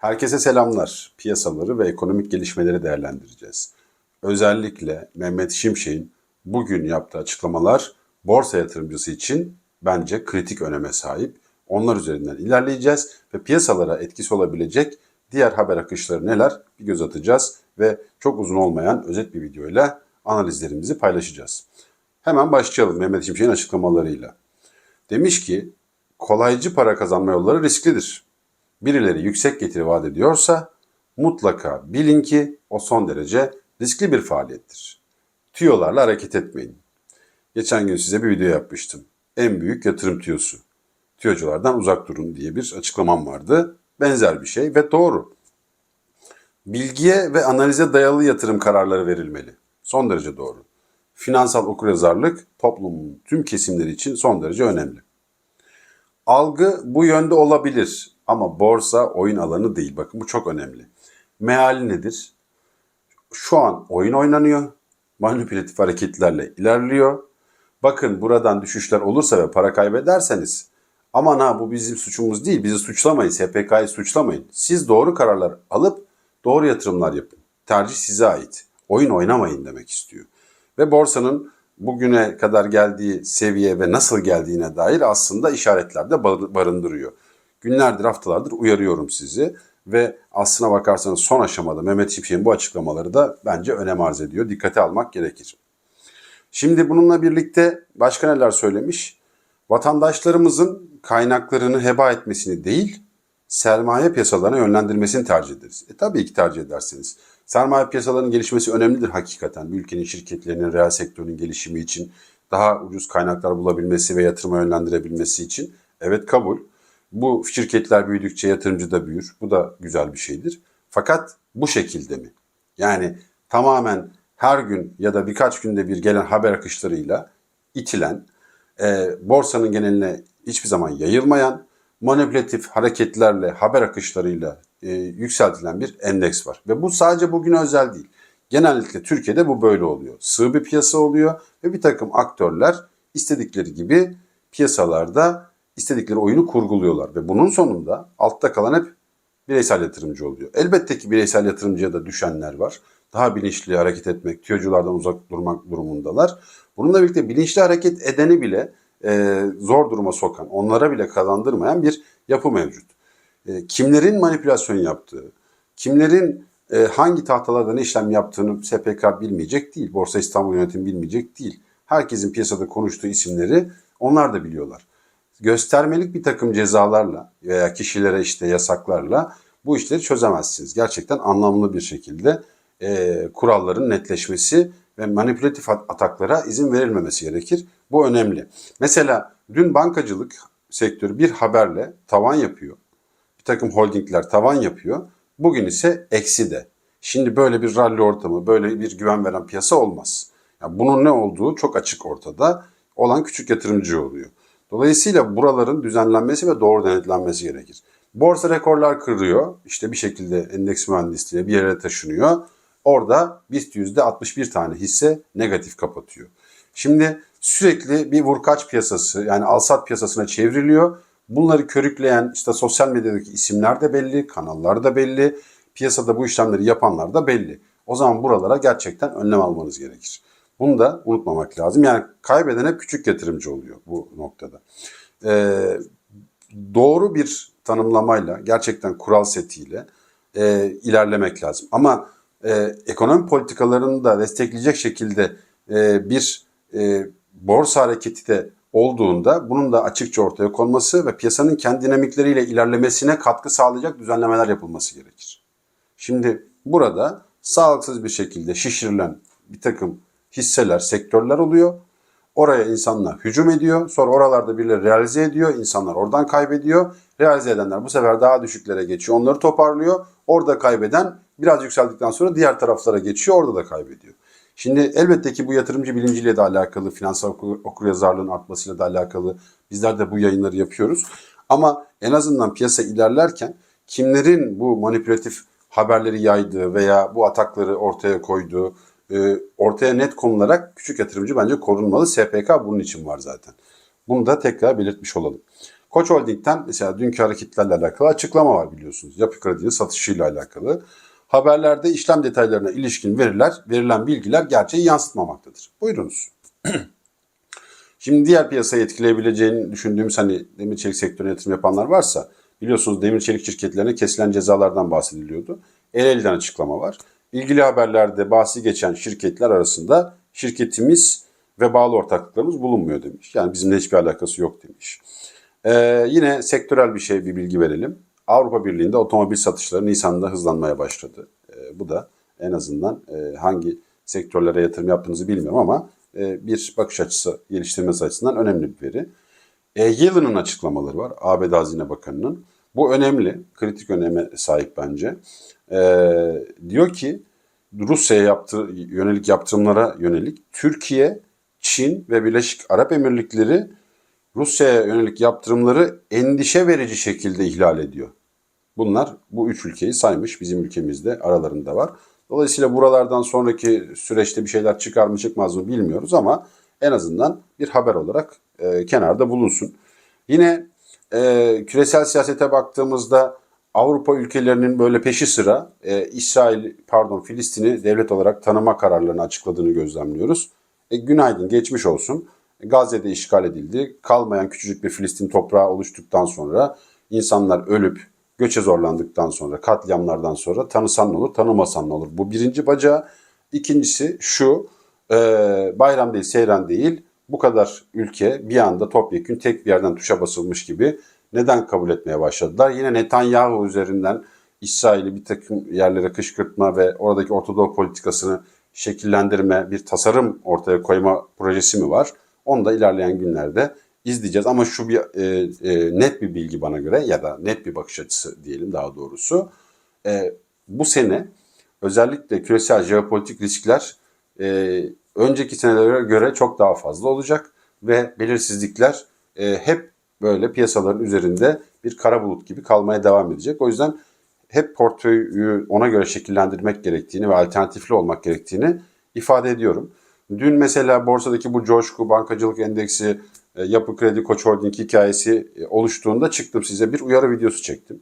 Herkese selamlar. Piyasaları ve ekonomik gelişmeleri değerlendireceğiz. Özellikle Mehmet Şimşek'in bugün yaptığı açıklamalar borsa yatırımcısı için bence kritik öneme sahip. Onlar üzerinden ilerleyeceğiz ve piyasalara etkisi olabilecek diğer haber akışları neler bir göz atacağız ve çok uzun olmayan özet bir videoyla analizlerimizi paylaşacağız. Hemen başlayalım Mehmet Şimşek'in açıklamalarıyla. Demiş ki kolaycı para kazanma yolları risklidir. Birileri yüksek getiri vaat ediyorsa mutlaka bilin ki o son derece riskli bir faaliyettir. Tüyolarla hareket etmeyin. Geçen gün size bir video yapmıştım. En büyük yatırım tüyosu. Tüyoculardan uzak durun diye bir açıklamam vardı. Benzer bir şey ve doğru. Bilgiye ve analize dayalı yatırım kararları verilmeli. Son derece doğru. Finansal okuryazarlık toplumun tüm kesimleri için son derece önemli. Algı bu yönde olabilir ama borsa oyun alanı değil. Bakın bu çok önemli. Meali nedir? Şu an oyun oynanıyor. Manipülatif hareketlerle ilerliyor. Bakın buradan düşüşler olursa ve para kaybederseniz aman ha bu bizim suçumuz değil. Bizi suçlamayın. SPK'yı suçlamayın. Siz doğru kararlar alıp doğru yatırımlar yapın. Tercih size ait. Oyun oynamayın demek istiyor. Ve borsanın bugüne kadar geldiği seviye ve nasıl geldiğine dair aslında işaretler de barındırıyor. Günlerdir, haftalardır uyarıyorum sizi ve aslına bakarsanız son aşamada Mehmet Şimşek'in bu açıklamaları da bence önem arz ediyor. Dikkate almak gerekir. Şimdi bununla birlikte başka neler söylemiş? Vatandaşlarımızın kaynaklarını heba etmesini değil, sermaye piyasalarına yönlendirmesini tercih ederiz. E tabii ki tercih edersiniz. Sermaye piyasalarının gelişmesi önemlidir hakikaten. Bir ülkenin şirketlerinin, reel sektörün gelişimi için, daha ucuz kaynaklar bulabilmesi ve yatırıma yönlendirebilmesi için. Evet kabul. Bu şirketler büyüdükçe yatırımcı da büyür. Bu da güzel bir şeydir. Fakat bu şekilde mi? Yani tamamen her gün ya da birkaç günde bir gelen haber akışlarıyla itilen, e, borsanın geneline hiçbir zaman yayılmayan, manipülatif hareketlerle, haber akışlarıyla e, yükseltilen bir endeks var. Ve bu sadece bugün özel değil. Genellikle Türkiye'de bu böyle oluyor. Sığ bir piyasa oluyor ve bir takım aktörler istedikleri gibi piyasalarda istedikleri oyunu kurguluyorlar. Ve bunun sonunda altta kalan hep bireysel yatırımcı oluyor. Elbette ki bireysel yatırımcıya da düşenler var. Daha bilinçli hareket etmek, tüyoculardan uzak durmak durumundalar. Bununla birlikte bilinçli hareket edeni bile e, zor duruma sokan, onlara bile kazandırmayan bir yapı mevcut. E, kimlerin manipülasyon yaptığı, kimlerin e, hangi tahtalarda ne işlem yaptığını SPK bilmeyecek değil. Borsa İstanbul yönetimi bilmeyecek değil. Herkesin piyasada konuştuğu isimleri onlar da biliyorlar. Göstermelik bir takım cezalarla veya kişilere işte yasaklarla bu işleri çözemezsiniz. Gerçekten anlamlı bir şekilde e, kuralların netleşmesi ve manipülatif ataklara izin verilmemesi gerekir. Bu önemli. Mesela dün bankacılık sektörü bir haberle tavan yapıyor. Bir takım holdingler tavan yapıyor. Bugün ise eksi de. Şimdi böyle bir rally ortamı, böyle bir güven veren piyasa olmaz. Yani bunun ne olduğu çok açık ortada. Olan küçük yatırımcı oluyor. Dolayısıyla buraların düzenlenmesi ve doğru denetlenmesi gerekir. Borsa rekorlar kırıyor. İşte bir şekilde endeks mühendisliği bir yere taşınıyor. Orada BIST %61 tane hisse negatif kapatıyor. Şimdi sürekli bir vurkaç piyasası yani alsat piyasasına çevriliyor. Bunları körükleyen işte sosyal medyadaki isimler de belli, kanallar da belli, piyasada bu işlemleri yapanlar da belli. O zaman buralara gerçekten önlem almanız gerekir. Bunu da unutmamak lazım. Yani kaybeden hep küçük yatırımcı oluyor bu noktada. Ee, doğru bir tanımlamayla, gerçekten kural setiyle e, ilerlemek lazım. Ama e, ekonomi politikalarını da destekleyecek şekilde e, bir e, borsa hareketi de olduğunda bunun da açıkça ortaya konması ve piyasanın kendi dinamikleriyle ilerlemesine katkı sağlayacak düzenlemeler yapılması gerekir. Şimdi burada sağlıksız bir şekilde şişirilen bir takım hisseler, sektörler oluyor. Oraya insanlar hücum ediyor. Sonra oralarda birileri realize ediyor. İnsanlar oradan kaybediyor. Realize edenler bu sefer daha düşüklere geçiyor. Onları toparlıyor. Orada kaybeden biraz yükseldikten sonra diğer taraflara geçiyor. Orada da kaybediyor. Şimdi elbette ki bu yatırımcı bilinciyle de alakalı, finansal okuryazarlığın artmasıyla da alakalı bizler de bu yayınları yapıyoruz. Ama en azından piyasa ilerlerken kimlerin bu manipülatif haberleri yaydığı veya bu atakları ortaya koyduğu, ortaya net konularak küçük yatırımcı bence korunmalı. SPK bunun için var zaten. Bunu da tekrar belirtmiş olalım. Koç Holding'den mesela dünkü hareketlerle alakalı açıklama var biliyorsunuz. Yapı Kredi'nin satışıyla alakalı. Haberlerde işlem detaylarına ilişkin veriler, verilen bilgiler gerçeği yansıtmamaktadır. Buyurunuz. Şimdi diğer piyasayı etkileyebileceğini düşündüğümüz hani demir çelik sektörüne yatırım yapanlar varsa biliyorsunuz demir çelik şirketlerine kesilen cezalardan bahsediliyordu. El elden açıklama var. İlgili haberlerde bahsi geçen şirketler arasında şirketimiz ve bağlı ortaklıklarımız bulunmuyor demiş. Yani bizimle hiçbir alakası yok demiş. Ee, yine sektörel bir şey bir bilgi verelim. Avrupa Birliği'nde otomobil satışları Nisan'da hızlanmaya başladı. Ee, bu da en azından e, hangi sektörlere yatırım yaptığınızı bilmiyorum ama e, bir bakış açısı geliştirmesi açısından önemli bir veri. E, Yellen'ın açıklamaları var ABD Hazine Bakanı'nın. Bu önemli, kritik öneme sahip bence. E, diyor ki Rusya'ya yaptı, yönelik yaptırımlara yönelik Türkiye, Çin ve Birleşik Arap Emirlikleri Rusya'ya yönelik yaptırımları endişe verici şekilde ihlal ediyor. Bunlar bu üç ülkeyi saymış bizim ülkemizde aralarında var. Dolayısıyla buralardan sonraki süreçte bir şeyler çıkar mı çıkmaz mı bilmiyoruz ama en azından bir haber olarak e, kenarda bulunsun. Yine e, küresel siyasete baktığımızda Avrupa ülkelerinin böyle peşi sıra e, İsrail pardon Filistin'i devlet olarak tanıma kararlarını açıkladığını gözlemliyoruz. E, günaydın geçmiş olsun. Gazze'de işgal edildi. Kalmayan küçücük bir Filistin toprağı oluştuktan sonra insanlar ölüp göçe zorlandıktan sonra, katliamlardan sonra tanısan ne olur, tanımasan ne olur? Bu birinci bacağı. İkincisi şu, e, bayram değil, seyran değil. Bu kadar ülke bir anda topyekün tek bir yerden tuşa basılmış gibi neden kabul etmeye başladılar? Yine Netanyahu üzerinden İsrail'i bir takım yerlere kışkırtma ve oradaki Ortadoğu politikasını şekillendirme, bir tasarım ortaya koyma projesi mi var? Onu da ilerleyen günlerde izleyeceğiz. Ama şu bir e, e, net bir bilgi bana göre ya da net bir bakış açısı diyelim daha doğrusu. E, bu sene özellikle küresel jeopolitik riskler e, önceki senelere göre çok daha fazla olacak ve belirsizlikler e, hep böyle piyasaların üzerinde bir kara bulut gibi kalmaya devam edecek. O yüzden hep portföyü ona göre şekillendirmek gerektiğini ve alternatifli olmak gerektiğini ifade ediyorum. Dün mesela borsadaki bu coşku, bankacılık endeksi, e, yapı kredi, koç holding hikayesi e, oluştuğunda çıktım size bir uyarı videosu çektim.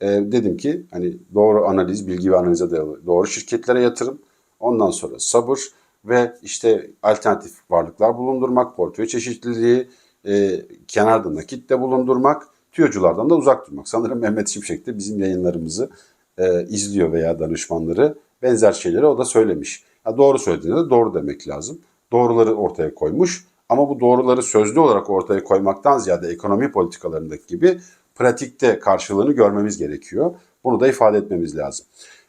E, dedim ki hani doğru analiz, bilgi ve analize dayalı doğru şirketlere yatırım. Ondan sonra sabır ve işte alternatif varlıklar bulundurmak, portföy çeşitliliği, e, kenarda nakit de bulundurmak, tüyoculardan da uzak durmak. Sanırım Mehmet Şimşek de bizim yayınlarımızı e, izliyor veya danışmanları benzer şeyleri o da söylemiş. Ya doğru söylediğinde de doğru demek lazım. Doğruları ortaya koymuş ama bu doğruları sözlü olarak ortaya koymaktan ziyade ekonomi politikalarındaki gibi pratikte karşılığını görmemiz gerekiyor. Bunu da ifade etmemiz lazım.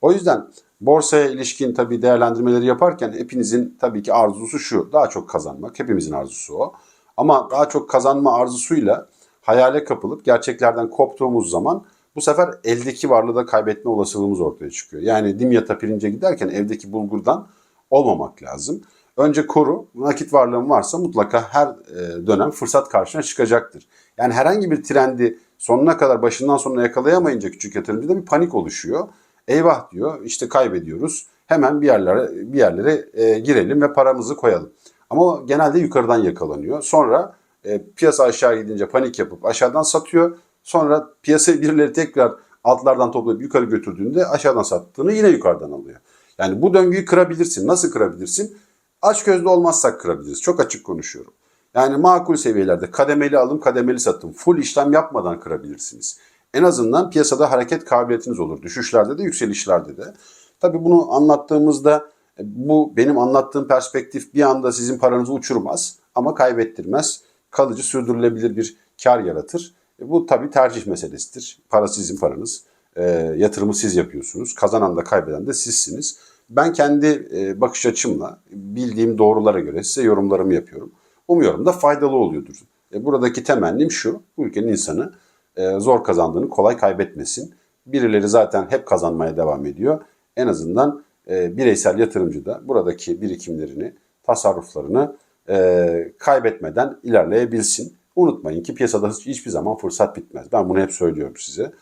O yüzden borsaya ilişkin tabii değerlendirmeleri yaparken hepinizin tabii ki arzusu şu. Daha çok kazanmak. Hepimizin arzusu o. Ama daha çok kazanma arzusuyla hayale kapılıp gerçeklerden koptuğumuz zaman bu sefer eldeki varlığı da kaybetme olasılığımız ortaya çıkıyor. Yani dimyata pirince giderken evdeki bulgurdan olmamak lazım. Önce koru, nakit varlığın varsa mutlaka her e, dönem fırsat karşına çıkacaktır. Yani herhangi bir trendi sonuna kadar başından sonuna yakalayamayınca küçük yatırımcıda bir panik oluşuyor. Eyvah diyor işte kaybediyoruz. Hemen bir yerlere bir yerlere e, girelim ve paramızı koyalım. Ama genelde yukarıdan yakalanıyor. Sonra e, piyasa aşağı gidince panik yapıp aşağıdan satıyor. Sonra piyasa birileri tekrar altlardan toplayıp yukarı götürdüğünde aşağıdan sattığını yine yukarıdan alıyor. Yani bu döngüyü kırabilirsin. Nasıl kırabilirsin? Aç gözlü olmazsak kırabiliriz. Çok açık konuşuyorum. Yani makul seviyelerde kademeli alım, kademeli satım, full işlem yapmadan kırabilirsiniz. En azından piyasada hareket kabiliyetiniz olur. Düşüşlerde de, yükselişlerde de. Tabii bunu anlattığımızda e, bu benim anlattığım perspektif bir anda sizin paranızı uçurmaz ama kaybettirmez. Kalıcı sürdürülebilir bir kar yaratır. E, bu tabii tercih meselesidir. Para sizin paranız. E, yatırımı siz yapıyorsunuz. Kazanan da kaybeden de sizsiniz. Ben kendi e, bakış açımla bildiğim doğrulara göre size yorumlarımı yapıyorum. Umuyorum da faydalı oluyordur. E, buradaki temennim şu, bu ülkenin insanı e, zor kazandığını kolay kaybetmesin. Birileri zaten hep kazanmaya devam ediyor. En azından e, bireysel yatırımcı da buradaki birikimlerini, tasarruflarını e, kaybetmeden ilerleyebilsin. Unutmayın ki piyasada hiçbir zaman fırsat bitmez. Ben bunu hep söylüyorum size.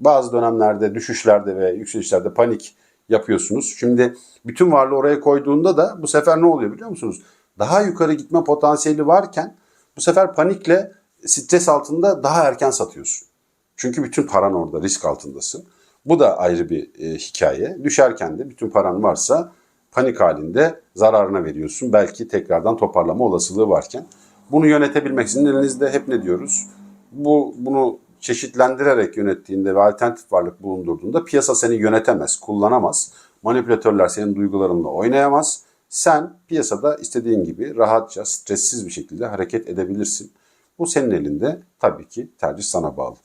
Bazı dönemlerde, düşüşlerde ve yükselişlerde panik yapıyorsunuz. Şimdi bütün varlığı oraya koyduğunda da bu sefer ne oluyor biliyor musunuz? Daha yukarı gitme potansiyeli varken bu sefer panikle stres altında daha erken satıyorsun. Çünkü bütün paran orada risk altındasın. Bu da ayrı bir e, hikaye. Düşerken de bütün paran varsa panik halinde zararına veriyorsun. Belki tekrardan toparlama olasılığı varken. Bunu yönetebilmek için elinizde hep ne diyoruz? Bu bunu çeşitlendirerek yönettiğinde ve alternatif varlık bulundurduğunda piyasa seni yönetemez, kullanamaz. Manipülatörler senin duygularınla oynayamaz. Sen piyasada istediğin gibi rahatça, stressiz bir şekilde hareket edebilirsin. Bu senin elinde. Tabii ki tercih sana bağlı.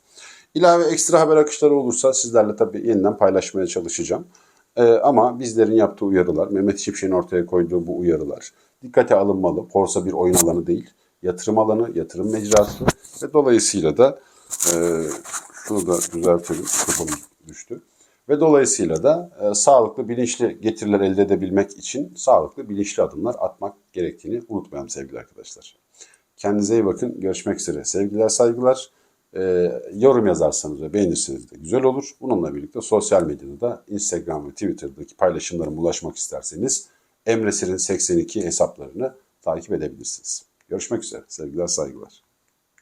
İlave ekstra haber akışları olursa sizlerle tabii yeniden paylaşmaya çalışacağım. Ee, ama bizlerin yaptığı uyarılar, Mehmet Şimşek'in ortaya koyduğu bu uyarılar dikkate alınmalı. Borsa bir oyun alanı değil, yatırım alanı, yatırım mecrası ve dolayısıyla da e, şunu da düzeltelim, mikrofon düştü. Ve dolayısıyla da e, sağlıklı, bilinçli getiriler elde edebilmek için sağlıklı, bilinçli adımlar atmak gerektiğini unutmayalım sevgili arkadaşlar. Kendinize iyi bakın. Görüşmek üzere. Sevgiler, saygılar. Ee, yorum yazarsanız ve beğenirseniz de güzel olur. Bununla birlikte sosyal medyada da Instagram ve Twitter'daki paylaşımlarıma ulaşmak isterseniz Emre Sir'in 82 hesaplarını takip edebilirsiniz. Görüşmek üzere. Sevgiler, saygılar.